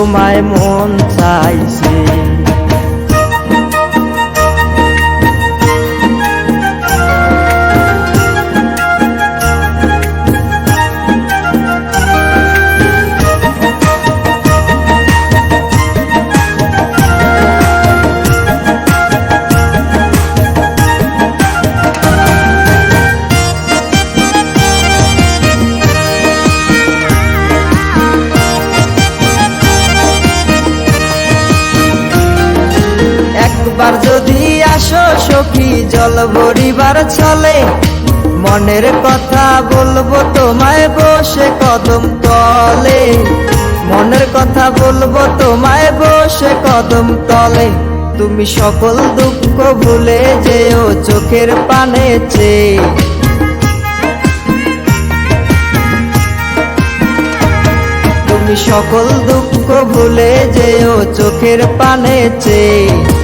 তোমায় মন চাইছে। জল ভরিবার চলে মনের কথা বলব তোমায় বসে কদম তলে। মনের কথা বলব তোমায় বসে কদম তলে। তুমি সকল দুঃখ ভুলে যেও চোখের পানে চেয়ে। তুমি সকল দুঃখ ভুলে যেও চোখের পানে চেয়ে।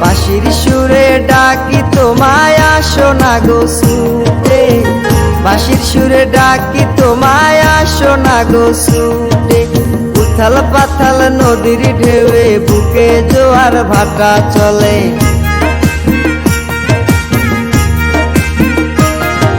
বাঁশির সুরে ডাকি তোমায় আসো না গো সুতে বাঁশির সুরে ডাকি তোমায় আসো না গো সুতে উথাল পাথাল নদীর ঢেউয়ে বুকে জোয়ার ভাটা চলে।